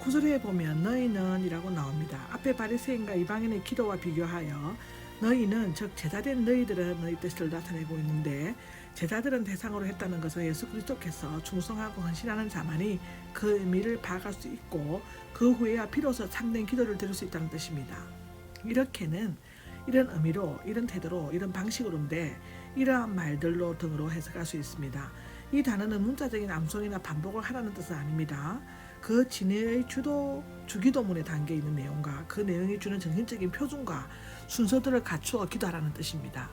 구절에 보면 너희는 이라고 나옵니다. 앞에 바리새인과 이방인의 기도와 비교하여 너희는 즉 제자된 너희들은 너희 뜻을 나타내고 있는데 제자들은 대상으로 했다는 것은 예수 그리스도께서 충성하고 헌신하는 자만이 그 의미를 파악할 수 있고 그 후에야 비로소 참된 기도를 드릴 수 있다는 뜻입니다. 이렇게는 이런 의미로 이런 태도로 이런 방식으로인데 이러한 말들로 등으로 해석할 수 있습니다. 이 단어는 문자적인 암송이나 반복을 하라는 뜻은 아닙니다. 그 진해의 주도 주기도문에 담겨 있는 내용과 그 내용이 주는 정신적인 표준과 순서들을 갖추어 기도하라는 뜻입니다.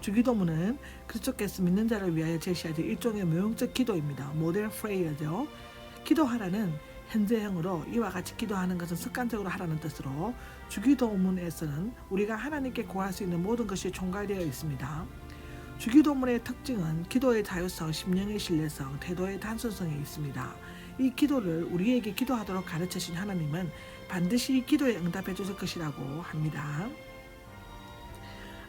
주기도문은 그리스도께서 믿는 자를 위하여 제시하신 일종의 모형적 기도입니다. 모델 프레이어죠. 기도하라는 현재형으로 이와 같이 기도하는 것은 습관적으로 하라는 뜻으로 주기도문에서는 우리가 하나님께 구할 수 있는 모든 것이 총괄되어 있습니다. 주기도문의 특징은 기도의 자유성, 심령의 신뢰성, 태도의 단순성에 있습니다. 이 기도를 우리에게 기도하도록 가르쳐 주신 하나님은 반드시 이 기도에 응답해 주실 것이라고 합니다.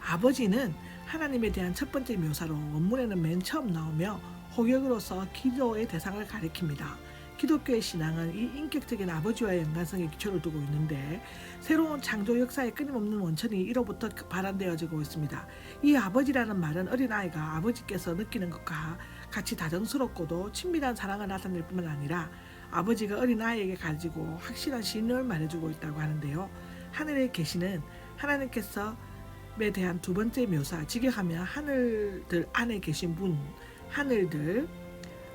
아버지는 하나님에 대한 첫 번째 묘사로 원문에는 맨 처음 나오며 호격으로서 기도의 대상을 가리킵니다. 기독교의 신앙은 이 인격적인 아버지와의 연관성에 기초를 두고 있는데 새로운 창조 역사의 끊임없는 원천이 이로부터 발현되어지고 있습니다. 이 아버지라는 말은 어린아이가 아버지께서 느끼는 것과 같이 다정스럽고도 친밀한 사랑을 나타낼 뿐만 아니라 아버지가 어린 아이에게 가지고 확실한 신뢰를 말해주고 있다고 하는데요. 하늘에 계시는 하나님께서 에 대한 두 번째 묘사 직역하면 하늘들 안에 계신 분 하늘들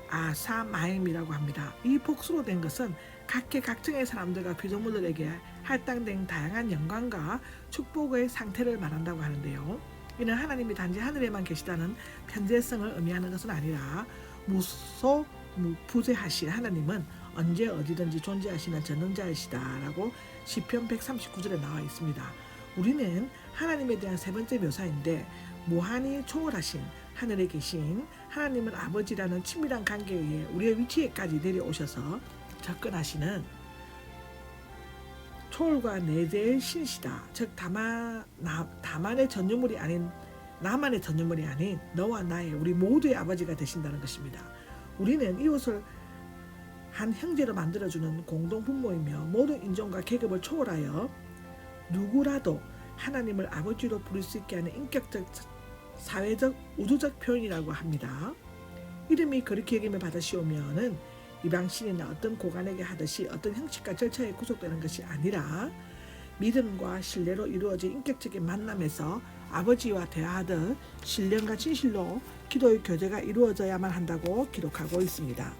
아사 마임이라고 합니다. 이 복수로 된 것은 각계각층의 사람들과 피조물들에게 할당된 다양한 영광과 축복의 상태를 말한다고 하는데요. 이는 하나님이 단지 하늘에만 계시다는 편재성을 의미하는 것은 아니라 무소 무부재하신 하나님은 언제 어디든지 존재하시는 전능자이시다라고 시편 139절에 나와 있습니다. 우리는 하나님에 대한 세 번째 묘사인데 무한히 초월하신 하늘에 계신 하나님은 아버지라는 친밀한 관계에 의해 우리의 위치에까지 내려오셔서 접근하시는 초월과 내재의 신시다. 즉 다만 나, 다만의 전유물이 아닌 나만의 전유물이 아닌 너와 나의 우리 모두의 아버지가 되신다는 것입니다. 우리는 이웃을 한 형제로 만들어주는 공동 분모이며 모든 인종과 계급을 초월하여 누구라도 하나님을 아버지로 부를 수 있게 하는 인격적 사회적 우주적 표현이라고 합니다. 이름이 그렇게 여김을 받으시오면은 이방신이나 어떤 고관에게 하듯이 어떤 형식과 절차에 구속되는 것이 아니라 믿음과 신뢰로 이루어진 인격적인 만남에서 아버지와 대화하듯 신령과 진실로 기도의 교제가 이루어져야만 한다고 기록하고 있습니다.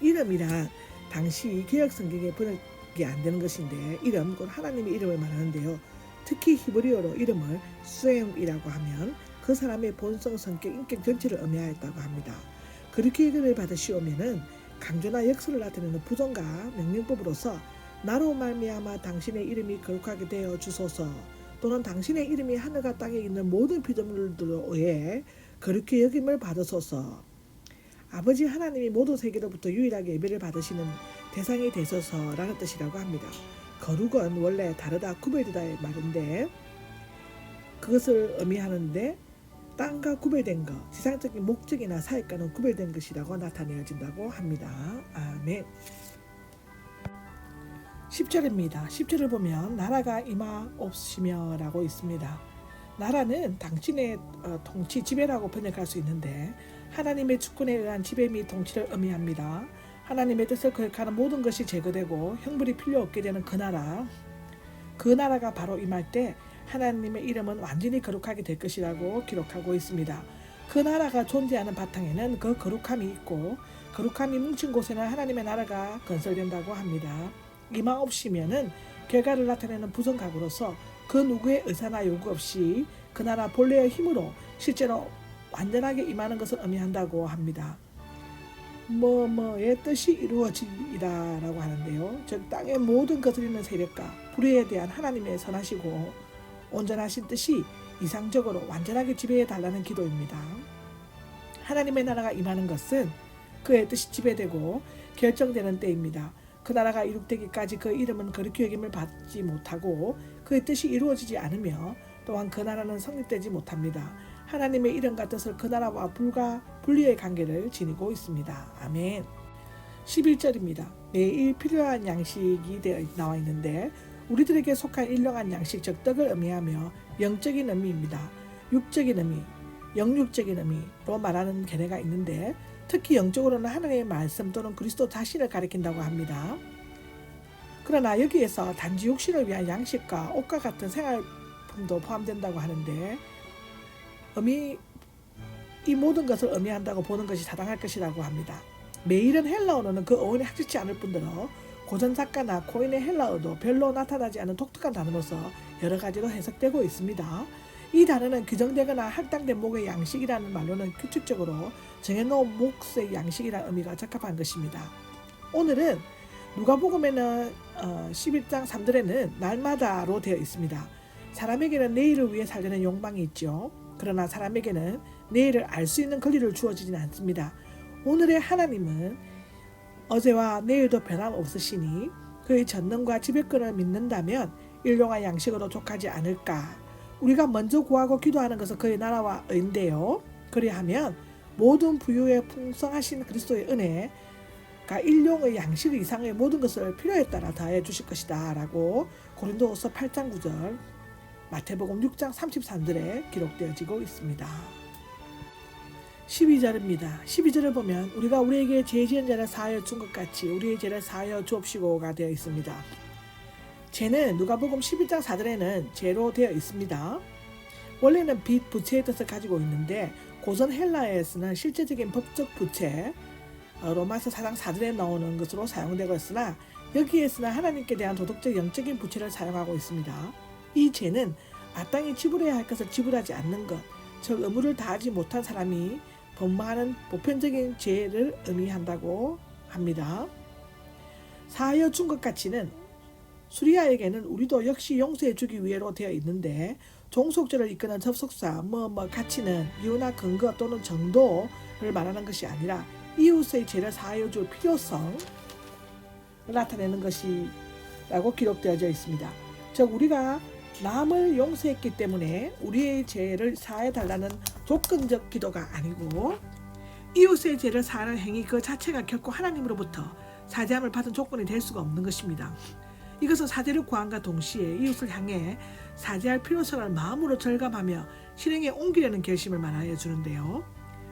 이름이란 당시 개혁 성경에 번역이 안 되는 것인데 이름 곧 하나님의 이름을 말하는데요. 특히 히브리어로 이름을 수엠이라고 하면 그 사람의 본성, 성격, 인격 전체를 의미하였다고 합니다. 그렇게 이름을 받으시오면은 강조나 역사를 나타내는 부정과 명령법으로서 나로 말미암아 당신의 이름이 거룩하게 되어 주소서 또는 당신의 이름이 하늘과 땅에 있는 모든 피조물들로 의해 그렇게 여김을 받으소서 아버지 하나님이 모든 세계로부터 유일하게 예배를 받으시는 대상이 되소서라는 뜻이라고 합니다. 거룩은 원래 다르다 구별되다의 말인데 그것을 의미하는데 땅과 구별된 것, 지상적인 목적이나 사역과는 구별된 것이라고 나타내어진다고 합니다. 아멘. 10절입니다. 10절을 보면 나라가 임하옵시며라고 있습니다. 나라는 당신의 어, 통치 지배라고 번역할 수 있는데 하나님의 주권에 의한 지배 및 통치를 의미합니다. 하나님의 뜻을 거역하는 모든 것이 제거되고 형벌이 필요 없게 되는 그 나라 그 나라가 바로 임할 때 하나님의 이름은 완전히 거룩하게 될 것이라고 기록하고 있습니다. 그 나라가 존재하는 바탕에는 그 거룩함이 있고 거룩함이 뭉친 곳에는 하나님의 나라가 건설된다고 합니다. 이마 없이면은 결과를 나타내는 부정각으로서 그 누구의 의사나 요구 없이 그 나라 본래의 힘으로 실제로 완전하게 임하는 것을 의미한다고 합니다. 뭐 뭐의 뜻이 이루어지이다라고 하는데요. 즉 땅의 모든 거스리는 세력과 불의에 대한 하나님의 선하시고 온전하신 뜻이 이상적으로 완전하게 지배해 달라는 기도입니다. 하나님의 나라가 임하는 것은 그의 뜻이 지배되고 결정되는 때입니다. 그 나라가 이룩되기까지 그 이름은 거룩히 여김을 받지 못하고 그의 뜻이 이루어지지 않으며 또한 그 나라는 성립되지 못합니다. 하나님의 이름과 뜻을 그 나라와 불과 분리의 관계를 지니고 있습니다. 아멘. 11절입니다. 매일 필요한 양식이 되어 나와 있는데 우리들에게 속한 일용한 양식 즉 떡을 의미하며 영적인 의미입니다. 육적인 의미, 영육적인 의미로 말하는 견해가 있는데 특히 영적으로는 하나님의 말씀 또는 그리스도 자신을 가리킨다고 합니다. 그러나 여기에서 단지 육신을 위한 양식과 옷과 같은 생활품도 포함된다고 하는데 의미 이 모든 것을 의미한다고 보는 것이 타당할 것이라고 합니다. 매일은 헬라어로는 그 어원이 확실치 않을 뿐더러 고전 작가나 코인의 헬라어도 별로 나타나지 않은 독특한 단어로서 여러 가지로 해석되고 있습니다. 이 단어는 규정되거나 할당된 목의 양식이라는 말로는 규칙적으로 정해놓은 몫의 양식이라는 의미가 적합한 것입니다. 오늘은 누가복음에는 어, 11장 3절에는 날마다로 되어 있습니다. 사람에게는 내일을 위해 살려는 욕망이 있죠. 그러나 사람에게는 내일을 알 수 있는 권리를 주어지진 않습니다. 오늘의 하나님은 어제와 내일도 변함없으시니 그의 전능과 지배권을 믿는다면 일용할 양식으로 족하지 않을까. 우리가 먼저 구하고 기도하는 것은 그의 나라와 의인데요. 그리하면 모든 부유에 풍성하신 그리스도의 은혜가 일용의 양식 이상의 모든 것을 필요에 따라 다해 주실 것이다 라고 고린도후서 8장 9절 마태복음 6장 33절에 기록되어지고 있습니다. 12절입니다. 12절을 보면 우리가 우리에게 죄 지은 자를 사하여 준 것 같이 우리의 죄를 사하여 주옵시고가 되어 있습니다. 죄는 누가복음 11장 4절에는 죄로 되어 있습니다. 원래는 빚, 부채의 뜻을 가지고 있는데 고전 헬라에서는 실제적인 법적 부채, 어, 로마서 4장 4절에 나오는 것으로 사용되고 있으나 여기에서는 하나님께 대한 도덕적 영적인 부채를 사용하고 있습니다. 이 죄는 마땅히 지불해야 할 것을 지불하지 않는 것, 즉 의무를 다하지 못한 사람이 범하는 보편적인 죄를 의미한다고 합니다. 사하여 준 것 같이는 수리아에게는 우리도 역시 용서해 주기 위해로 되어 있는데 종속절을 이끄는 접속사 뭐뭐 가치는 이유나 근거 또는 정도를 말하는 것이 아니라 이웃의 죄를 사하여 줄 필요성을 나타내는 것이라고 기록되어져 있습니다. 즉 우리가 남을 용서했기 때문에 우리의 죄를 사해 달라는 조건적 기도가 아니고 이웃의 죄를 사하는 행위 그 자체가 결코 하나님으로부터 사죄함을 받은 조건이 될 수가 없는 것입니다. 이것은 사죄를 구함과 동시에 이웃을 향해 사죄할 필요성을 마음으로 절감하며 실행에 옮기려는 결심을 말하여 주는데요.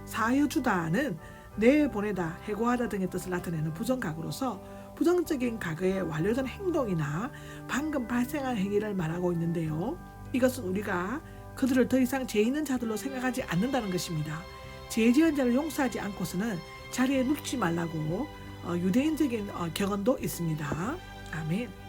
사하여 주다는 내 보내다, 해고하다 등의 뜻을 나타내는 부정각으로서 부정적인 각의 완료된 행동이나 방금 발생한 행위를 말하고 있는데요. 이것은 우리가 그들을 더 이상 죄 있는 자들로 생각하지 않는다는 것입니다. 죄 지은 자를 용서하지 않고서는 자리에 눕지 말라고 어, 유대인적인 어, 경언도 있습니다. 아멘.